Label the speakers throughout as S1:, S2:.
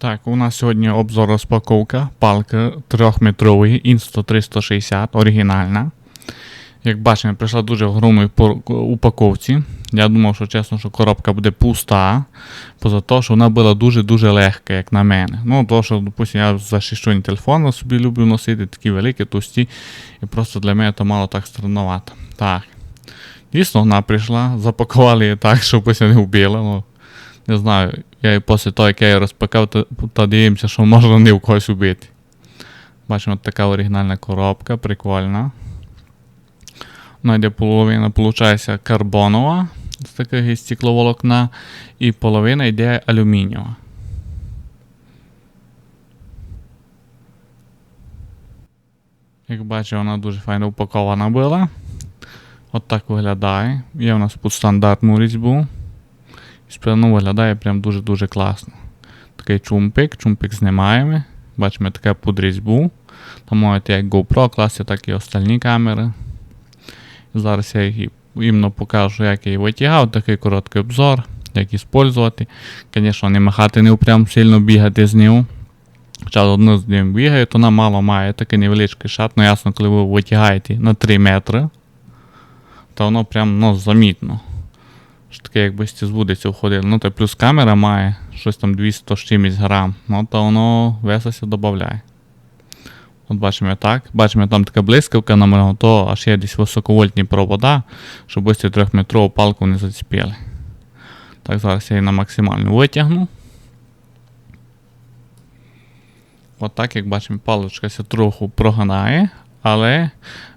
S1: Так, у нас сьогодні обзор розпаковка палки 3-метрової Insta 360 оригінальна. Як бачимо, прийшла дуже в огромній упаковці. Я думав, що чесно, що коробка буде пуста. Поза того, що вона була дуже-дуже легка, як на мене. Ну, то, що, допустим, я за шістчонні телефони собі люблю носити, такі великі, товсті, і просто для мене то мало так странновато. Так. Дійсно, вона прийшла, запакували її так, щоб не вбила. Ну, не знаю, я і після того, як я її розпакав, то, то дивимося, що можна не в когось убити. Бачимо, така оригінальна коробка, прикольна. Вона йде половина, виходить, карбонова з таких із стекловолокна, і половина йде алюмінієва. Як бачите, вона дуже файно упакована була. От так виглядає. Є у нас під стандартну різьбу. І спереду виглядає прям дуже-дуже класно. Такий чумпик, чумпик знімаємо. Бачимо таке під різьбу. Там можете як GoPro класти, так і остальні камери. Зараз я їх іменно покажу, як я її витягав, такий короткий обзор, як іспользувати. Звісно, не махати не прям сильно бігати з ним. Хоча одну з ним бігає, то вона мало має такий невеличкий шат, ну ясно, коли ви витягаєте на 3 метри, то воно прям ну, замітно. Що таке, якби збудеться входили. Ну, та плюс камера має щось там 200 з чимось грам, ну то воно весело додає. От бачимо так. Бачимо там така блискавка на мене, то аж є десь високовольтні провода, щоб ось цю трьохметрову палку не заціпили. Так, зараз я її на максимальну витягну. От так, як бачимо, паличка трохи прогинає, але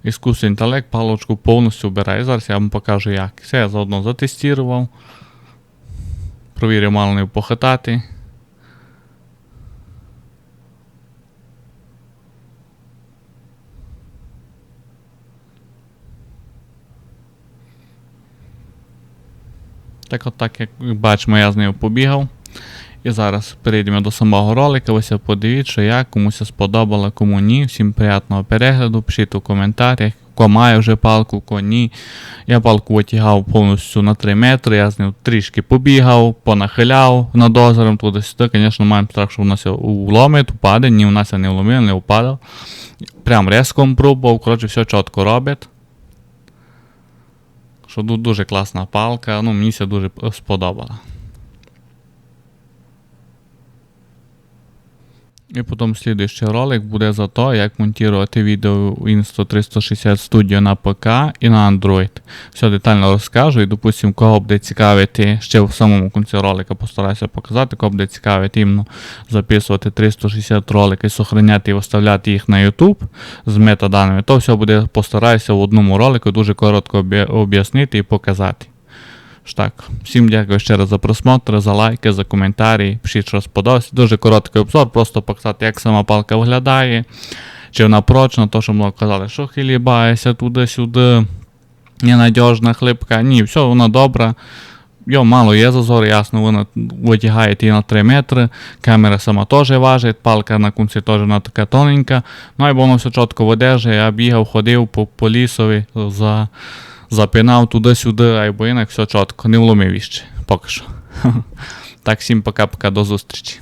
S1: іскусний інтелект паличку повністю вбирає. Зараз я вам покажу як. Все я заодно затестував. Провірив, мало не похитати. Так от так, як бачимо, я з нею побігав. І зараз перейдемо до самого ролика. Ось подивіться, як комусь сподобало, кому ні. Всім приємного перегляду. Пишіть у коментарях, хто має вже палку, кого ні. Я палку витягав повністю на 3 метри, я з нею трішки побігав, понахиляв над озером туди-сюди. Звісно, маємо страх, що в нас вломить, упаде. Ні, у нас я не вломив, не впадав. Прям резком пробував, коротше, все чітко робить. Що ду- дуже класна палка, ну мені це дуже сподобала. І потім слідуючий ролик буде за те, як монтувати відео в Insta 360 Studio на ПК і на Android. Все детально розкажу і, допустим, кого буде цікавити, ще в самому кінці ролика постараюся показати, кого буде цікавити іменно записувати 360 ролики, сохраняти і виставляти їх на YouTube з метаданими, то все буде постараюся в одному ролику дуже коротко об'яснити і показати. Ж так, всім дякую ще раз за просмотр, за лайки, за коментарі. Пишіть, що сподобалось. Дуже короткий обзор, просто показати, як сама палка виглядає, чи вона прочна, то що много казали, що хилібається туди-сюди, ненадіжна, хлипка. Ні, все, вона добра. Йо, мало є зазор, ясно, вона витягає її на 3 метри, камера сама теж важить, палка на кінці теж вона така тоненька. Ну і воно все чітко видержує, я бігав, ходив по, по лісові, за, запинав туди-сюди, а й інак все чітко, не вломив іще, поки що. Так, всім пока-пока, до зустрічі.